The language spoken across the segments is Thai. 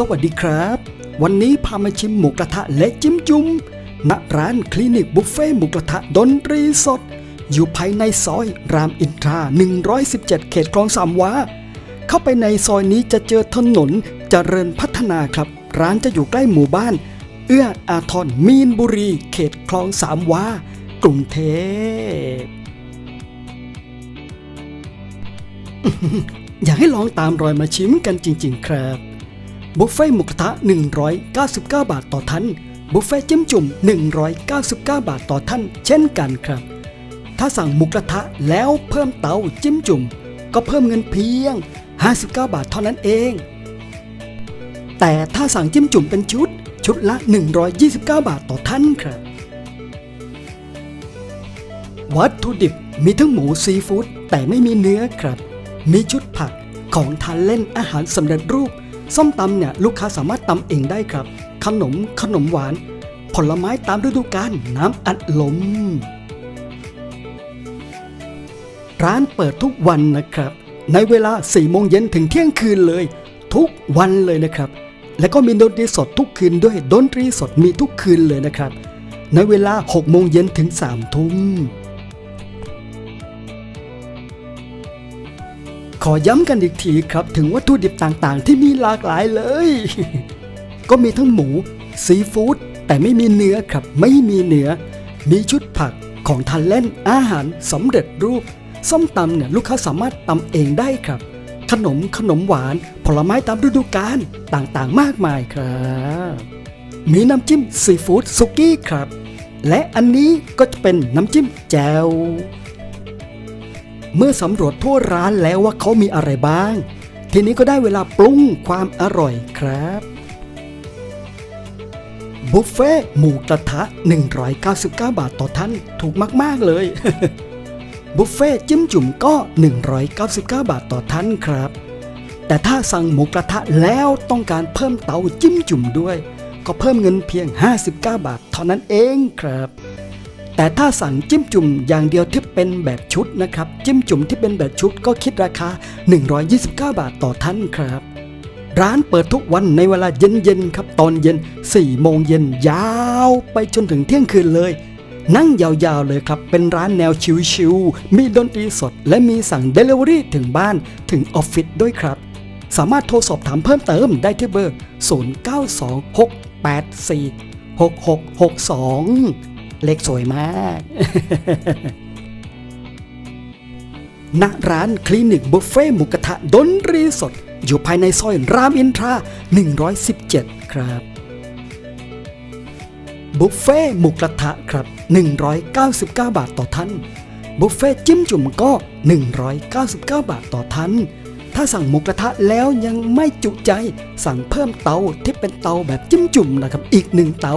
สวัสดีครับ วันนี้พามาชิมหมูกระทะและจิ้มจุ่มณร้านคลินิกบุฟเฟ่หมูกระทะดนตรีสด อยู่ภายในซอยรามอินทรา 117 เขตคลองสามวา เข้าไปในซอยนี้จะเจอถนนเจริญพัฒนาครับ ร้านจะอยู่ใกล้หมู่บ้าน เอื้ออาทรมีนบุรี เขตคลองสามวากรุงเทพอยากให้ลองตามรอยมาชิมกันจริง ๆ ครับ บุฟเฟ่ต์หมูกระทะ 199 บาทต่อท่าน บุฟเฟ่ต์จิ้มจุ่ม 199 บาทต่อท่าน เช่นกันครับ ถ้าสั่งหมูกระทะแล้วเพิ่มเตาจิ้มจุ่ม ก็เพิ่มเงินเพียง 59 บาทเท่านั้นเอง แต่ถ้าสั่งจิ้มจุ่มเป็นชุด ชุดละ 129 บาทต่อท่านครับ วัตถุดิบมีทั้งหมูซีฟู้ดแต่ไม่มีเนื้อครับ มีชุดผักของทานเล่นอาหารสำเร็จรูป ส้มตำเนี่ยลูกค้าสามารถตำเองได้ครับ ขนมขนมหวาน ผลไม้ตามฤดูกาลน้ำอัดลม ร้านเปิดทุกวันนะครับ ในเวลา 4 โมงเย็นถึงเที่ยงคืนเลย ทุกวันเลยนะครับ และก็มีดนตรีสดทุกคืนด้วยดนตรีสดมีทุกคืนเลยนะครับ ในเวลา 6 โมงเย็นถึง 3 ทุ่ม ขอย้ำกันอีกทีครับถึงวัตถุดิบต่างๆ ที่มีหลากหลายเลย ก็มีทั้งหมู ซีฟู้ดแต่ไม่มีเนื้อครับไม่มีเนื้อ มีชุดผักของทานเล่นอาหารสำเร็จรูป ส้มตำเนี่ยลูกค้าสามารถตำเองได้ครับ ขนมขนมหวาน ผลไม้ตามฤดูกาลต่างๆ มากมายครับมีน้ำจิ้มซีฟู้ดสุกี้ครับ และอันนี้ก็จะเป็นน้ำจิ้มแจ่ว เมื่อสำรวจทั่วร้านแล้วว่าเขามีอะไรบ้าง ทีนี้ก็ได้เวลาปรุงความอร่อยครับบุฟเฟ่หมูกระทะ 199 บาทต่อท่านถูกมาก ๆ เลย บุฟเฟ่จิ้มจุ่มก็ 199 บาทต่อท่านครับ แต่ถ้าสั่งหมูกระทะแล้วต้องการเพิ่มเตาจิ้มจุ่มด้วย ก็เพิ่มเงินเพียง 59 บาทเท่านั้นเองครับ แต่ถ้าสั่งจิ้มจุ่มอย่างเดียวที่เป็นแบบชุดนะครับ จิ้มจุ่มที่เป็นแบบชุดก็คิดราคา 129 บาทต่อท่านครับ ร้านเปิดทุกวันในเวลาเย็นๆครับ ตอนเย็น 4 โมงเย็นยาวไปจนถึงเที่ยงคืนเลย นั่งยาวๆเลยครับ เป็นร้านแนวชิวๆมีดนตรีสด และมีสั่ง Delivery ถึงบ้านถึงออฟฟิศด้วยครับ สามารถโทรสอบถามเพิ่มเติมได้ที่เบอร์ 0926846662 เลขสวยมาก ณ ร้านคลินิกบุฟเฟ่หมูกระทะดนตรีสด อยู่ภายในซอยรามอินทรา 117 ครับ บุฟเฟ่หมูกระทะครับ 199 บาทต่อท่าน บุฟเฟ่จิ้มจุ่มก็ 199 บาทต่อท่านถ้าสั่งหมูกระทะแล้วยังไม่จุใจ สั่งเพิ่มเตาที่เป็นเตาแบบจิ้มจุ่มนะครับ อีกหนึ่งเตา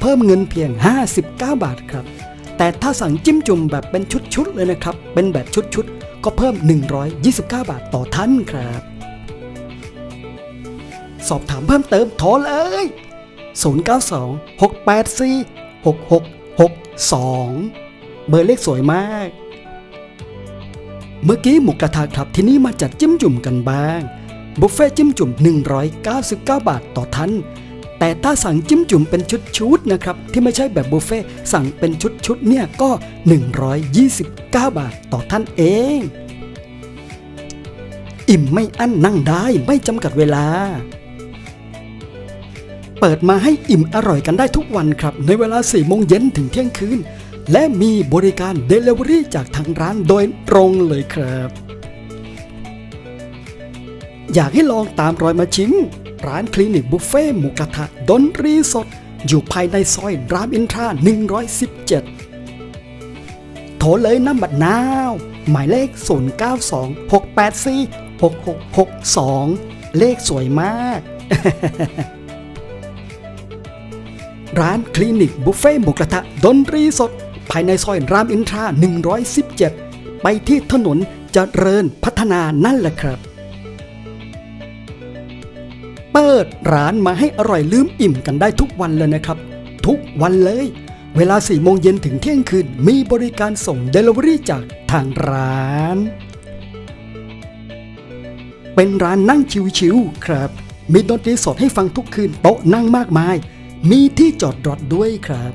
เพิ่มเงินเพียง 59 บาทครับ แต่ถ้าสั่งจิ้มจุ่มแบบเป็นชุดๆเลยนะครับ เป็นแบบชุดๆ ก็เพิ่ม 129 บาทต่อท่านครับ สอบถามเพิ่มเติมโทรเลย 092 684 6662 เบอร์เลขสวยมาก เมื่อกี้หมูกระทะครับที่นี่มาจัดจิ้มจุ่มกันบ้าง บุฟเฟ่จิ้มจุ่ม 199 บาทต่อท่าน แต่ถ้าสั่งจิ้มจุ่มเป็นชุดๆนะครับ ที่ไม่ใช่แบบบุฟเฟ่สั่งเป็นชุดๆเนี่ยก็ 129 บาทต่อท่านเอง อิ่มไม่อั้นนั่งได้ไม่จำกัดเวลา เปิดมาให้อิ่มอร่อยกันได้ทุกวันครับ ในเวลา4โมงเย็นถึงเที่ยงคืน และมีบริการ Delivery จากทางร้านโดยตรงเลยครับ อยากให้ลองตามรอยมาชิมร้านคลินิกบุฟเฟ่หมูกระทะดนรีสด อยู่ภายในซอยรามอินทรา 117 โทรเลยน้ำบัดนาว หมายเลข 0926846662 เลขสวยมาก ร้านคลินิกบุฟเฟ่หมูกระทะดนรีสด ภายในซอยรามอินทรา 117 ไปที่ถนนเจริญพัฒนานั่นแหละครับ เปิดร้านมาให้อร่อยลืมอิ่มกันได้ทุกวันเลยนะครับ ทุกวันเลย เวลา4โมงเย็นถึงเที่ยงคืน มีบริการส่ง Delivery จากทางร้าน เป็นร้านนั่งชิวๆครับ มีดนตรีสดให้ฟังทุกคืนโต๊ะนั่งมากมาย มีที่จอดรถด้วยครับ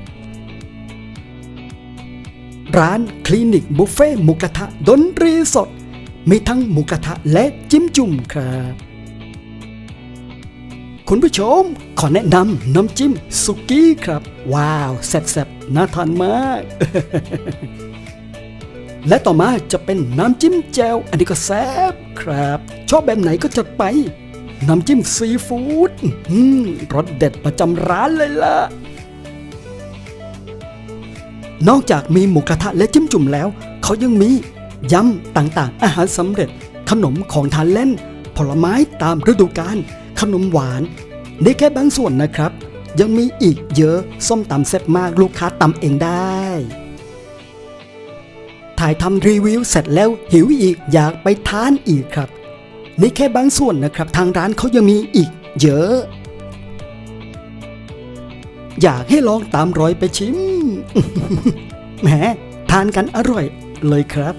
ร้านคลินิกบุฟเฟ่หมูกระทะดนตรีสด มีทั้งหมูกระทะและจิ้มจุ่มครับ คุณผู้ชม ขอแนะนำน้ำจิ้มสุกี้ครับ ว้าว แซ่บๆ น่าทานมาก และต่อมาจะเป็นน้ำจิ้มแจ่วอันนี้ก็แซ่บครับ ชอบแบบไหนก็จัดไป น้ำจิ้มซีฟู้ดอื้อหือรสเด็ดประจำร้านเลยล่ะ นอกจากมีหมูกระทะและจิ้มจุ่มแล้ว เขายังมียำต่างๆ อาหารสำเร็จ ขนมของทานเล่น ผลไม้ตามฤดูกาล ขนมหวานนี่แค่บางส่วนนะครับ ยังมีอีกเยอะส้มตำแซ่บมากลูกค้าตำเองได้ ถ่ายทำรีวิวเสร็จแล้วหิวอีกอยากไปทานอีกครับ นี่แค่บางส่วนนะครับ ทางร้านเขายังมีอีกเยอะ อยากให้ลองตามรอยไปชิมแหมทานกันอร่อยเลยครับ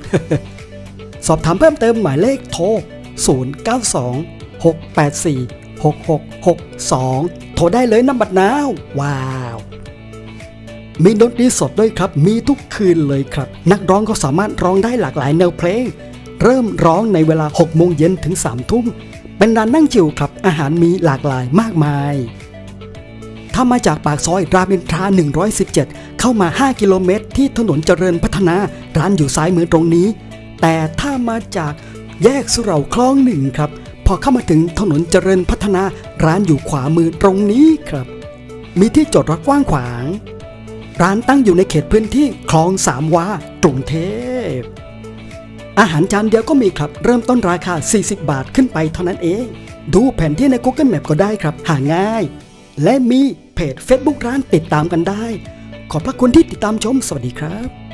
สอบถามเพิ่มเติมหมายเลขโทร 092 684 6662 โทรได้เลยน้ำบัดนาว ว้าว มีดนตรีสดด้วยครับ มีทุกคืนเลยครับ นักร้องก็สามารถร้องได้หลากหลายแนวเพลง เริ่มร้องในเวลา 6 โมงเย็นถึง 3 ทุ่ม เป็นร้านนั่งจิวครับ อาหารมีหลากหลายมากมาย ถ้ามาจากปากซอยรามอินทรา 117 เข้ามา 5 กิโลเมตร ที่ถนนเจริญพัฒนา ร้านอยู่ซ้ายมือตรงนี้ แต่ถ้ามาจากแยกสุเหร่าคลองหนึ่งครับ พอเข้ามาถึงถนนเจริญพัฒนาร้านอยู่ขวามือตรงนี้ครับ มีที่จอดรถกว้างขวาง ร้านตั้งอยู่ในเขตพื้นที่คลองสามวากรุงเทพ อาหารจานเดียวก็มีครับ เริ่มต้นราคา 40 บาทขึ้นไปเท่านั้นเอง ดูแผนที่ใน Google Map ก็ได้ครับ หาง่าย และมีเพจ Facebook ร้านติดตามกันได้ ขอบพระคุณที่ติดตามชม สวัสดีครับ